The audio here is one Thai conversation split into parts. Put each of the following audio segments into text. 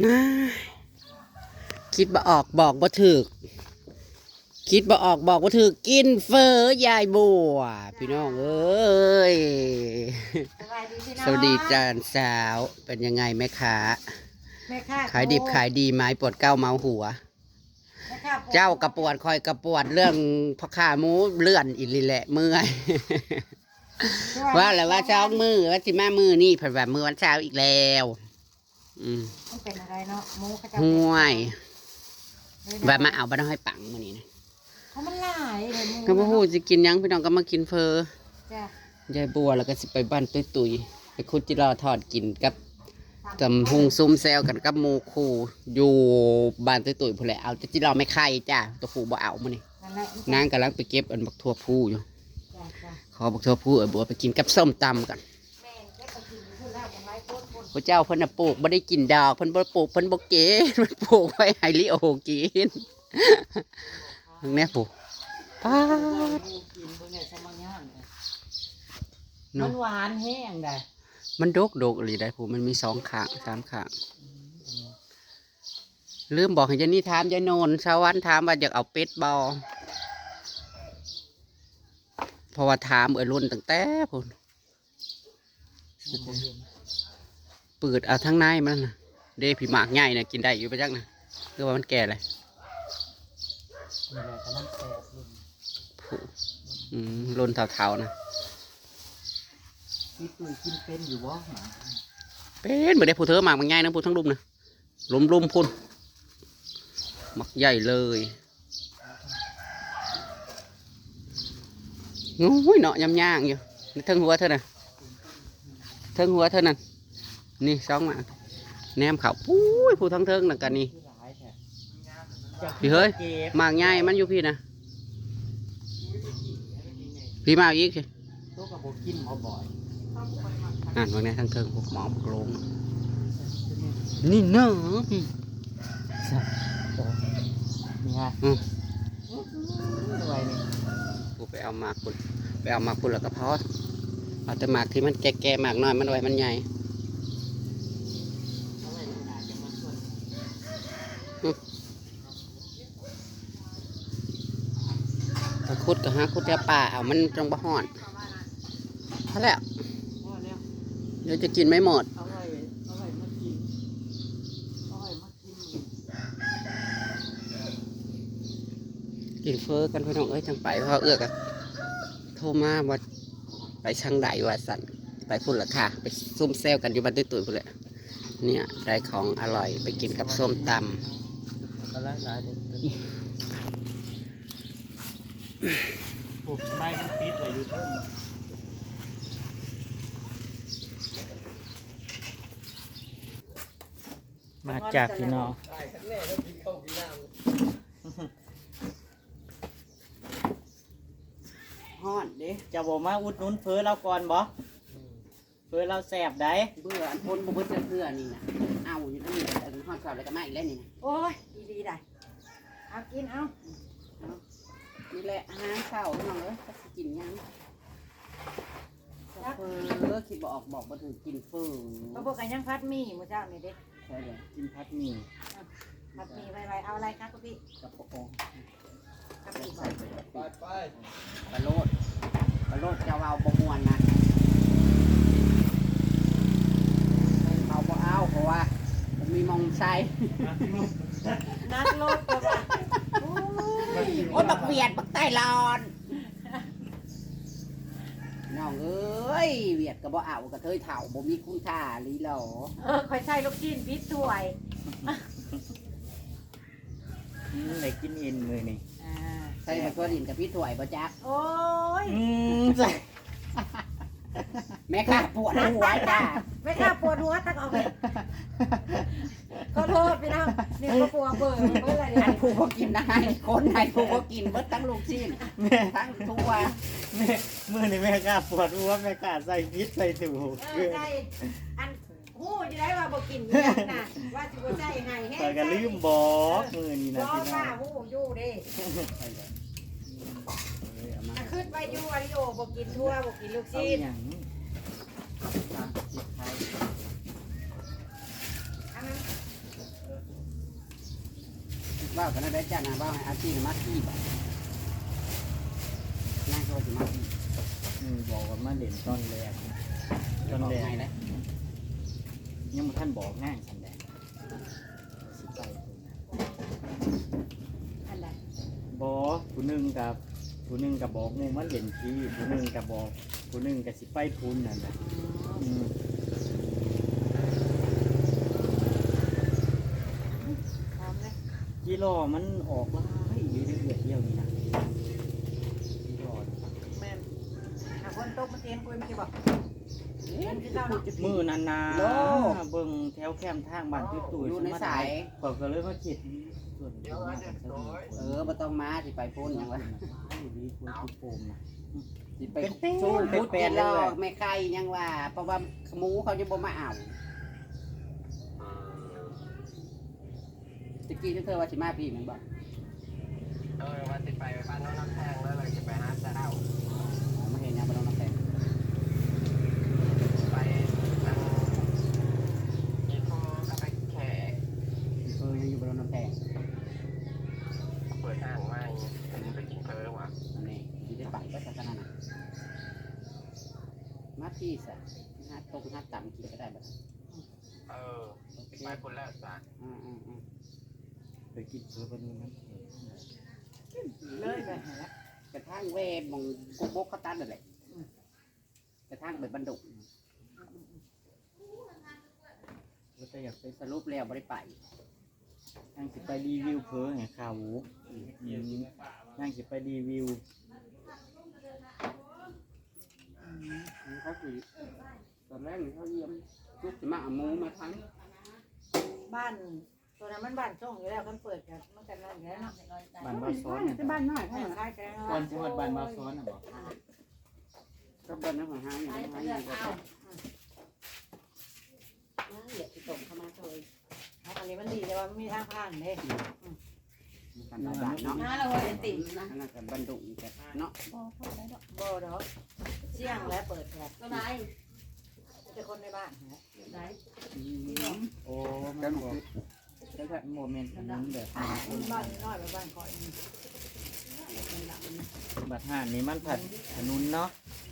อ้ายคิดบ่ออกบอกบ่ถึก คิดบ่ออกบอกบ่ถึก กินเฟอยายบัว พี่น้องเอ้ย สวัสดีพี่น้องสวัสดีจานสาว เป็นยังไงแม่ค้าแม่ค้าขายดิบขายดีไหมปวดเก้าเมาหัวแม่ค้าเจ้ากระปวดคอยกระปวดเรื่องพ่อค้าหมูเลื่อนอีหลีแหละเมื่อยว่าแล้วว่าเช้ามือว่าสิมามือนี่เพิ่นว่ามือวันเช้าอีกแล้วอื มมันเป็นอะไรเนาะหมูเขาจะห่วยเลยนะว่ามาเอาบ้านห้อยปังมื้อนี้นะเขามันหลายเลยหมูก็บ่ฮู้สิกินหยังพี่น้องก็มากินเฟอจ้ะยายบัวแล้วก็สิไปบ้านตุ้ยตุยๆไปคุดจิรอทอดกินกับตำหุงซุ่มแซวกันกับหมูคูอยู่บ้านตุ้ยตุยพุ่นแหละเอาแต่จิรอไม่ไข่จ้ะตัวผูบ่เอามื้อนี้นั่นแหละนางกำลังไปเก็บอันบักทั่วผู้อยู่ จ้ะจ้ะ ขอบักทั่วผู้เอ้ยบัวไปกินกับส้มตำกัน พระเจ้าเพิ่นน่ะปลูกบ่ได้กินดอกเพิ่นบ่ปลูกเพิ่นบ่เก๋เพิ่นปลูกไว้ให้ลิโอกินแน่ปู่ป้าดกินเบิ่งได้สมังงามเลยเนาะมันหวานแห้งได้มันดกดกอีหลีได้ปู่มันมีสองข้างสามข้างลืมบอกให้ยายนี่ถามยายโนนชาววันถามว่าอยากเอาเป็ดบอเพราะว่าถามเอ้ยรุ่นตั้งแต่พุ่นเปิดเอาทั้งในมันน่ะเด้ผีหมากใหญ่น่ะกินได้อยู่ปะจักนะคือว่ามันแก่เลยนี่แหละกำลังแตกเลยผู้อืมรุ่นเท่าๆนะพี่ตุ้ยกินเป็นอยู่บ่หมาเป็นเหมือนได้ผู้เธอหมากมันง่ายนะผู้ทั้งรุมนะลุมรุมพุ่นหมักใหญ่เลยโอ้ยเนาะยำย่างอยู่นี่เทิงหัวเธอน่ะเทิงหัวเธอนั่น นี่สองหมากแนมเขาปุ้ยผู้ทั้งเทิงน่ะกันนี่ที่หลายแท้พี่เฮ้ยก็บหมากง่ายมันอยู่พี่นะพี่มาเอาอีกสิตัวกับโบกินหมอบ่อยอ่านว่าไงทั้งเทิงพวกหมอบอกลงนี่เนอะพี่นี่ไงอืมอะไรนี่กูไปเอาหมากคุณไปเอาหมากคุณแล้วก็พอเอาแต่หมากที่มันแก่ๆหมากน้อยมันไว้มันใหญ่ อะไรนี่น่าจะมาส่วน ก็ คุดก็หาคุดแต่ป่าเอามันจงบ่หอดเท่าแล้วพ่อเนี่ยเดี๋ยวจะกินไม่หมดเอาไว้เอาไว้มากินเอาไว้มากินกินเฟอกันพี่น้องเอ้ยจังไปเพราะเอื้อกอะโทรมาว่าไปช่างใดว่าสันไปพุ่นละค่ะ ไปซุ่มแซวกันอยู่บ้านตุ้ยตุ้ยพุ่นแหละเนี่ยได้ของอร่อยไปกินกับส้มตกำ ลังหลายเด็ดปลูกไม้มันปิดไว้อยู่เพิ่มมาจากพี่น้องำห่อนเด้จะบอกมาอุดหนุนเฟอเราก่อนบ่เฟอเราแสบได้เบื่ออันพ้นบ่เบิ่เพื่อนี่นะเอาอยู่นั่นนี่อันห่อนสอบแล้วก็มาอีกแล้วนี่นะโอ้ยดีๆได้เอากินเอา นี่แหละอาหารเช้าพี่น้องเอ้ยก็สิกินหยังเฟอคิดบออกบอกมาถึงกินเฟอเขาบอกกันยังพัดหมี่หมูเจ้านี่เด็กใช่เลยกินพัดหมี่พัดหมี่ไวๆเอาอะไรครับคุณพี่กับปะองกับพี่ใส่ไปไปไปปลาโลดปลาโลดจะเอาบะมวนนะเอาบ่เอาเพราะว่าผมมีมองใส่นักโลดตัวละโอ้ย โอ้ยบักเวียดบักใต้รอนน้องเอ้ยเวียดก็บ่เอากระเทยเถ่าบ่มีคุณค่าหรือหรอเออคอยใส่ลูกชิ้นพิษถ้วยอืมไหนกินเอ็นมือนี่อ่าใส่มาตัวดินกับพี่ถวยบ่จักโอ้ยอืมใส่แม่ค่ะปวดหัวจ้า ไม่กล้าปวดหัวตักออกเลย ขอโทษพี่น้องนี่ก็ปวดเบื่อเมื่อไรอัเนี่ยนผู้ก็กินได้คนไหนผู้ก็กินเบิดทั้งลูกชิ้นแม่ทั้งตัวแม่มือนี่แม่กล้าปวดหัวแม่กล้าใส่พิษใส่ถูกเออใช่อันหูจะได้ว่าบ่กินอหยังนะว่าสิบ่ใช่ให้แห้งแต่ก็ลืมบอกมือนี่นะบ่พี่น้ป้าองหูอยู่เด้ถ้าขึ้นไปอยู่อาริโอบ่กินทั่วบ่กินลูกเอาชิ้นอย่างนี้ทางจิตไทยอันนั้น ว่ากันได้จ้านะว่าให้อาชีพมาที่บ่นั่งเขาจะมาที่อืมบอกว่ามาเล่นตอนแรกตอนแรกไงนะยังบ่ท่านบอกง่ายสันแดงสิไปพุ่นะอันใดบอผู้หนึ่งกับผู้หนึ่งกับบอกหมูมันเล่นทีผู้หนึ่งกับบอกผู้หนึ่งกับสิไปทุนนั่นแหละอืม พร้อมเลย กิโลมันออกแล้วอยู่เรื่อยๆเที่ยวนี้นะกิโลแม่นหาคนตกมันเอ็นกูไม่ใช่บอกเอ็นคือเจ้าเนาะมือนันนาเบิ่งแถวแคมทางบ้านตุ้ยตุ้ยอยู่ในสายก็ก็เลยมาคิดส่วนตัวมากกับสมุนเออบ่ต้องมาสิไปพุ่นหยังวะอยู่ดีควรที่โฟมนะ สิไปเป็นแป้งสู้เป็นพุทธแป้งแล้เลวยไม่ใครยังว่า เพราะว่าหมูเขาจะบ่มาเอา ตะกี้ที่เธอว่าสิมาพี่แมันบอกเออว่าติดไปไปบ้านน้องน้ำแพงแล้วเลยจะไปหาเจ้ามาเห็นยังบ่ต้องมาแต่งไปนั่งอีโฟก็ไปแขกเออยังอยู่บนน้ำแพงเปิดห้างไว้ผมไปกินเพอว่ะอันนี้ที่ได้ไปก็สักขนาดนั้นมาพี่สะหาตรงหาต่ำกินก็ได้แบบเออโอเคไปคนแรกจ้ะอืมอืมอืม ไปกินเพื่อเป็นน้ำเค็มเลยไปหาแล้วกระทั่งเวมองกุบกเขาตัดเลยกระทั่งไปบรรดุแล้วก็อยากไปสรุปแล้วไม่ได้ไปนั่งสิไปรีวิวเพื่อไงข่าวหูนั่งสิไปรีวิวเขาคือตอนแรกเขาเยี่ยมลูกจะมาเอาหมูมาทั้งบ้าน ตัวนั้นมันบ้านช่องอยู่แล้วกันเปิดกันมันกันนั่นอยู่แล้วเนาะบ้านบ้านซ้อนเนี่ยที่บ้านน้อยให้เท่านั้นคล้ายกันก่อนจังหวัดบ้านบ้านซ้อนน่ะบอกก็บ้านน้ำของห้างอย่างห้างอย่างก็ได้เหยียบที่ตรงเข้ามาเลยอันนี้มันดีแต่ว่ามันมีทางผ่านเด้กันหลายบาทเนาะน้าเราเห็นติ่มนะอันนั้นกับบรรดุอีกแบบเนาะบ่ดอกเสี่ยงแล้วเปิดแค่ตัวไหนจะคนในบ้านนะไหนโอ้มันบอก แล้วก็โมเมนต์อันนั้นแบบบ้านน้อยไปบ้านคอยบัดห่านนี้มันผัดถนนเนาะ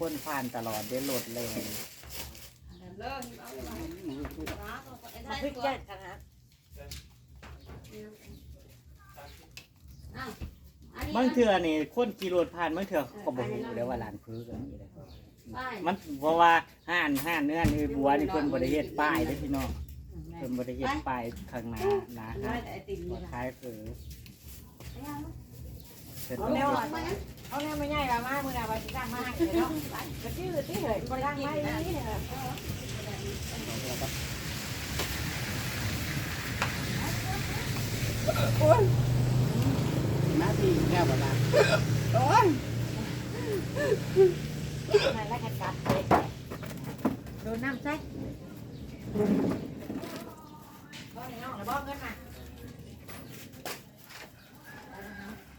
คนผ่านตลอดเดินรถเลยมาพิกแยกกันนะบางเถื่อนี่คนขี่รถผ่านบางเถื่อก็บอกอยู่แล้วว่าร้านพื้นกันนี่เลยมันเพราะว่าห้านห้านเนื้อนี่บัวนี่เพิ่นบริเฮ็ดป้ายเด้พี่น้อง เพิ่นบริเฮ็ดป้ายข้างหน้าหนาฮะไอ้ติ่มก็นี่คล้ายเผือเสร็จเอาแล้แนววอะเอาแนวไม่ใหญ่ละมามือหน้าไปสร้างมาให้เนาะก็ชื่อที่เหยคนร่างไม่นี่มาที่แก้วบ้านนั่นแหละแค่กัดเลยโดนน้ำใส่ บ่ในน้องแล้วบ่เงินมา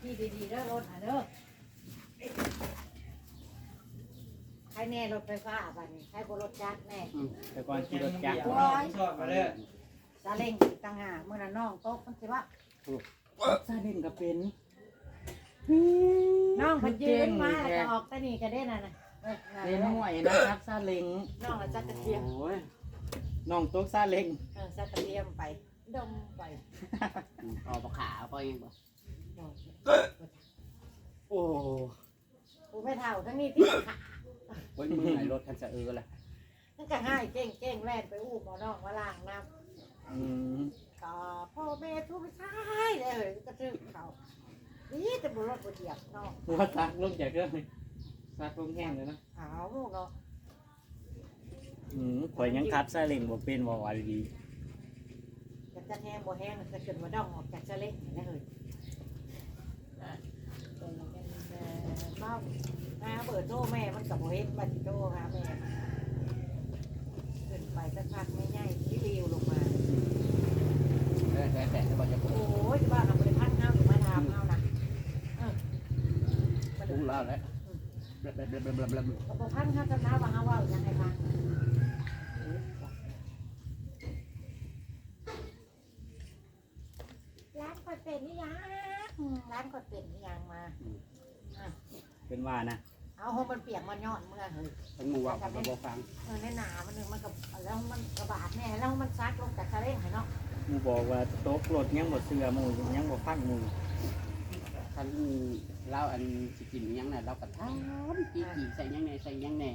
พี่ดีๆเด้อรถอะเด้อใครแน่รถไฟฟ้าบ้านนี้ใครบ่รถจักรแน่แต่ก่อนขี่รถจักรชอบมาเลยซาเล้งต่างหากมื้อนั้นน้องตกมันสิว่าซาเล้งก็เป็นน้องเพิ่นยืนมาแล้วก็ออกแต่นี่ก็ได้นั่นน่ะเออนั่นเล่นแหละห่วยนะครับซาเล้งน้องละจักกระเทียมโอ้ยน้องตกซาเล้งเออจักกระเทียมไป ดมไปออกขาก็ยังบ่ดมโอ้กูไม่เท่าทั้งนี้ที่ขาโอ้ยมือไหนรถคันจะเออละนั่นก็ง่ายเก่งเก่งแล่นไปอู้หมอน้องมาล้างน้อืมำก็พ่อแม่ทุกไม่ใช่เลยกระทึกเขานี่แต่บุรถบุเหยียบน้องหัวซักลงจากเครื่องนี่ซักลงแห้งเลยนะขาวลูกเนาะอืมข่อยยังขับซาเล้งบ่เป็นบ่ว่าดี จะจะแห้งบ่แห้งจะเกิดว่าดองออกจากจะเล็กนี่เลยเมาน้าเปิดโซ่แม่มันกับโบเฮ็ดบัตรโซ่ค่ะแม่ขึ้นไปสักพักไม่ง่ายที่ริวลงมาแต่แต่แต่จะบอกจะปโอ้ยจะบ้าเราบริพันธ์เงาหรือมาทำเงานะเออมารุดูงแล้วแหละเบลเบลเบลเบลเบลบริพันธ์เงาจะน้าว่าเงาว่ายังไงพังร้านคอยเป็นนี่ยัง ร้านก็เป็นอีหยังมา เป็นว่านะเอาโฮมมันเปียกมันยอดเมื่อเฮ้ยเป็นหมู่ว่าเขาบ่ฟังเออในหนามันนึงมันกับแล้วมันกระบาดแน่แล้วมันซักลงจากทะเลให้เนาะหมูบอกว่าโต๊ะรถยังบ่เสือหมูยังบ่ฟังหมูคันเราอันสิกินอิหยังน่ะเราก็ถามกี่กี่ใส่หยังแหน่ใส่หยังแหน่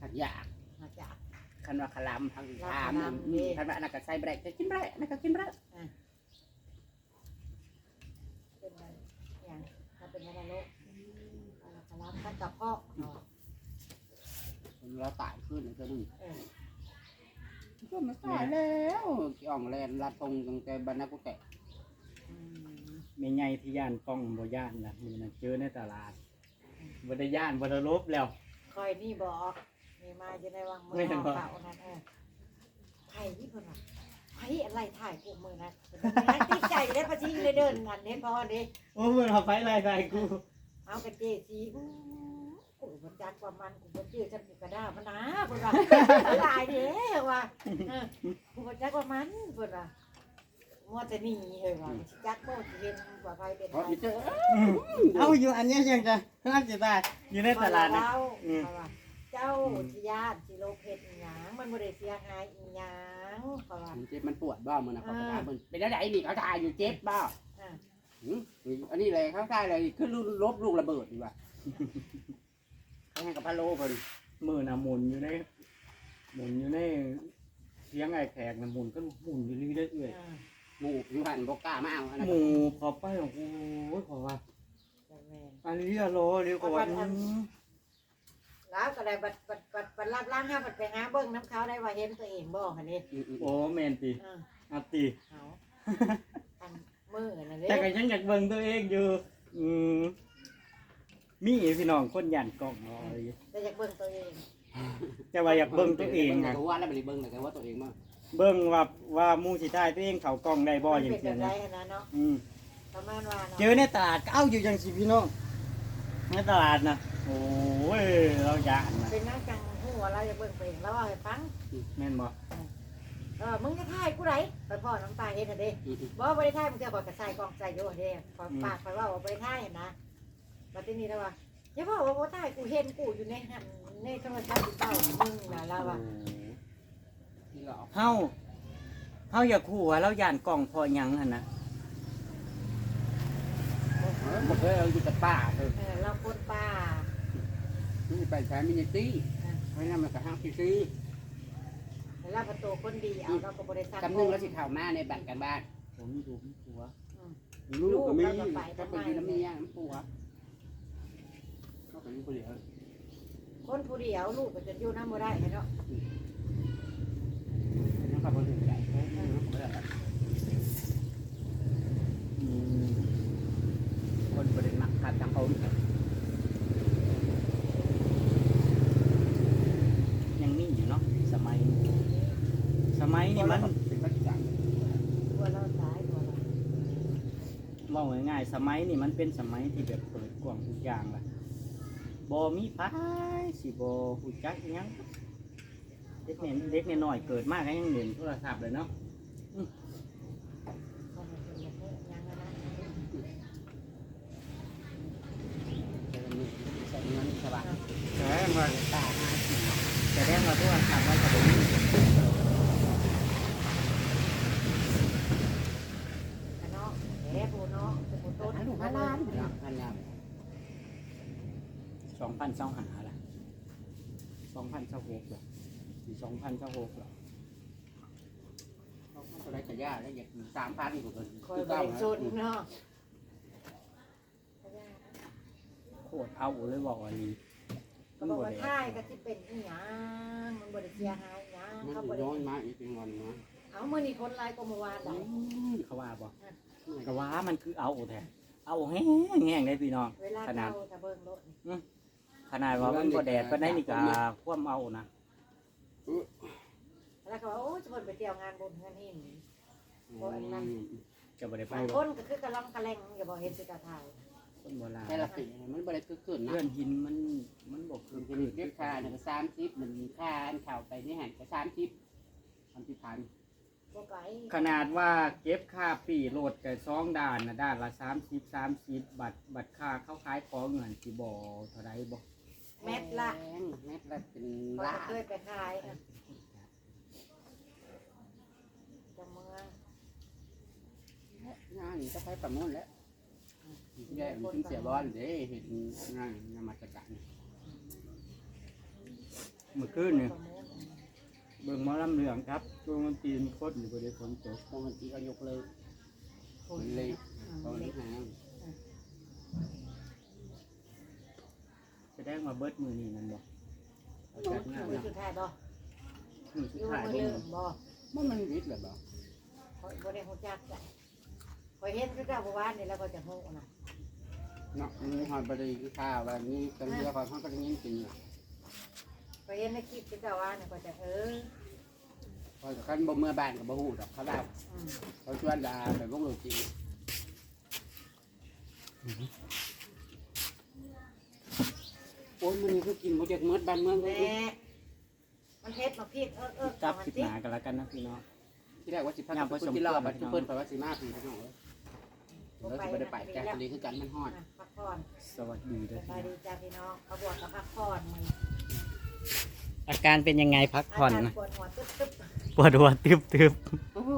หักอยากมาจาก คันว่าคลำทางถามคลำนี่คันว่าอันนั้นก็ใส่บ่ได้ก็กินบ่ได้อันนั้นก็กินบ่ได้เป็นอะไรอย่างถ้า เป็นอะไรโลกอะไรคลับกันกับพ่อเราตายขึ้นอีกตัวหนึงเออก็มันตายแล้วอ่องแลนลาตรงตั้งแต่บรรณากุแตะอืมแม่ใหญ่ที่ย่านกล้องบ่ย่านนะมื้อนั้นเจอในตลาดบ่ได้ย่านบ่ได้ลบแล้วคอยนี่บอกนี่มาจะได้วางมือไม่เห็นเปบ่ล่านั่นเออไผ่ที่คนว่า ไผ่อะไรถ่ายกูมือนะเป็นติดใจเลยพอชี้เลยเดินงานเห็นพอดีโอ้มื้อเอาไปไล่ไล่กูเอากระเจสีอู้กูมันจักกว่ามันกูมันชื่อฉันกูกระด้ามันนะเพิ่นว่าหลายเด้อว่าเออกูมันจักกว่ามันเพิ่นว่ามัวแต่หนีเฮ้ยว่าสิจักบ่สิเห็นว่าไผเป็นเพราะไผอีเจอเอาอยู่อันนี้ยังจะน่าจะได้อยู่ในตลาดนะเว้อืมเพราะว่าเจ้าสิญาติสิโลเพชรอีหยังมัน บ่ได้เสียหายอีหยังเพราะว่า มันเจ็บมันปวดบ้ามันนะเขาถามมันเป็นอะไรนี่เขาทายอยู่เจ็บบ้าอ่า หืมอันนี้เลยเขาทายเลยขึ้นลบลูกระเบิดดีกว่าเขาให้กับพะโล้เพิ่นมือน่ะหมุนอยู่ในหมุนอยู่ในเสียงไอ้แขกน่ะหมุนก็หมุนอยู่เรื่อยอ่าหมูอยู่หันบกล้ามาเอาอันนั้นๆหมูพอไปโอ้โหขอว่าจังแม่นอันนี้อะโลเรียกว่าอืม แล้วก็ได้บัดบัดบัดบัดรับล้างห้าบัดไปหาเบิ่งน้ำเขาได้ว่าเห็นตัวเองบ่หั่นนี่อืมอืมโอ้แมนติอ่าอาติเอาอันมือนั่นเด้แต่ก็ยังอยากเบิ่งตัวเองอยู่อืมมีพี่น้องคนยันกล้องเอาไว้แต่อยากเบิ่งตัวเองแต่ว่าอยากเบิ่งตัวเองไงนะก็ว่าแล้วไปเบิ่งเลยแต่ว่าตัวเองมั้งเบิ่งว่าว่าหมู่สิได้ตัวเองเขากล้องได้บ่มันอย่างเป็นเงี้แบยบไรนะขนาดเนาะอืมประมาณว่าเจเนาะอในตลาดก็เอาอยู่จังสิพี่น้องในตลาดนะโอ้ยเรา ย่านนะเป็นนักจังหัวเราอยากเบิ่งตัวเองแล้วเอาให้ฟังแม่นบ่เออมึงจะถ่ายกูไรไปพ่อน้ำตาเฮ็ดหั่นเด้อืมอืมบ่บ่ได้ถ่ายมึงจะบอกกระใส่กล่องใส่อยู่หั่นเด้ขอปากไปว่าบ่ได้ถ่ายหั่นนะบัดนี้แล้วว่าอย่าบอกว่าบ่ถ่ายกูเห็นกูอยู่ในหันในโทรศัพท์เต้ามึงน่ะแล้วว่าที่หลอกเฮาเฮาอยากคู่ว่าเราย่านกล้องพอหยังหั่นนะเออบอกเลยเอาอยู่กับป้าเถอะเออเราคนป่า นี่ไปใช้มินิตี้เพราะนั้นมันก็ห้างซื้อแล้วประตูคนดีเอาเราก็บ่ได้ซักๆกำนึงแล้วสิเข้ามาในบัตรกันบ้านผมมีลูกมีผัวลูกก็มีก็ไปอยู่น้ำเมียน้ำผัวก็ไปอยู่คนเดียวคนผู้เดียวลูกก็จะอยู่นำบ่ได้เนาะน้องขับรถถึงใหญ่เขาไม่ได้อืมคนบริษัทขับทางเขา ยังมีอยู่เนาะสมัย สมัย นี่มันเป็นประจตัวเราตายตัวเรามองง่ายๆสมัยนี่มันเป็นสมัยที่แบบเปิดกว้างทุกอย่างล่ะบ่มีพายสิบ่ฮู้จักอิหยังเด็กเนี่ยเด็กเนี่ยน้อยเกิดมาก็ยังเล่นโทรศัพท์เลยเนาะ คนมันเป็นแบบนี้ยังนะำใส่เงินสบาย แสดงว่า ตาห้าสิบ แสดงว่าโทรศัพท์มันก็บ่มี เนาะแหมผู้เนาะเป็นผู้โต ต้น น ลูกพันล้านพันล้าน สอง พันเจ้าหาละสองพันเจ้าหกละสองพันเจ้าหกละเขาเขาได้กระยาได้อยากสามพันกว่าคนคอยบริสุทธิ์เนาะโคตรเอาเลยบอกว่านี้ก็บอกว่าท่ายก็ที่เป็นอีหยังมันบริเสียหายหยังมันเขาบริย้อนมาอีกเป็นวันนะเอาเมื่อนี้คนไลายก็เมื่อวานได้เขาว่าบอกก็ว่ามันคือเอาแท้เอาแห้งแห้งเลยพี่น้องเวลาขนาดเขาถ้าเบิ่งรถนี่ ขนาดว่ามันก็แดดปานใดนี่ก็คว่ำเอานะแล้วเขาว่าโอ้จะเพิ่นไปเที่ยวงานบุญงานหินจะบ่ได้ไปบางบ่คนก็คือกระล่องกระแลงอย่าบอกเห็นสิกระถ่ายคนโบราณแต่ละปีมันบริสุทธิ์ขึ้นนะเลื่อนหินมันมันบกคือจะมีเก็บค่าเนี่ยก็สามสิบมันมีค่าอันเข่าไปนี่หันก็สามสิบสามสิบพันบ่ไปขนาดว่าเก็บค่าปีโหลดกับซองด่านนะด่านละสามสิบสามสิบบัตรบัตรค่าเข้าขายของเงินสิบอเท่าไรบ อกแมตละแพงเม็ดละเป็นพอล้าจะเคยไปขายนะจะเมืองงานจะไปประมูลแล้วแย่มันถึงเสียบอลเด้เห็นงานงานมาจัดการเมื่อคืนเนี่ยเบิ่งหมอลำเหลืองครับช่วงมันตีนโคตรอยู่บริเวณฝนตกบางทีก็ยกเลิกมันเลยตอนนี้หาง แสดงมาเบิดมือนี่นั่นบอกเอาจัดงานมือเนาะสุดท้ายบ่มือสุดอยู่ท้ายมือบ่เริ่มบ่มันมันวิทย์เลยบ่คอยบ่ได้ฮู้จักจ้ะคอยเห็นคือเจ้าบ่วานนี่แล้วก็จะฮู้นะเนาะมันหอยบริข้าวแบบนี้กันเรือเขาเขาก็ได้ยินกินอะคอยเห็นในคลิปคือเจ้าว่านี่ก็จะเออพอกันบ่เมื่อบ้านกับบ่หูดอกเขาดาวอืมเขาชวนดาไปพวกเราจริง โอ้ยมันนี่คือกินบ่เจ็กเมืดบ้านเมืองเลยแม่มันเฮ็ดมาพีกเออเออจับมันสิบสิหนากันแล้วกันนะพี่น้องที่แรกว่าสิพักกับคนที่รอบัดที่เพิ่นไปว่าสิมาพี่น้องเอ้ยแล้วสิบ่ได้ไปแกคนนี้คือกันมันฮอดนะพักผ่อนสวัสดีเด้อสบายดีจ้าพี่น้องเขาบอกกับพักผ่อนมันอาการเป็นยังไงพักผ่อนอานะการปวดหัวตึ๊บตึ๊บปวดหัวตึบตึบโอ้โห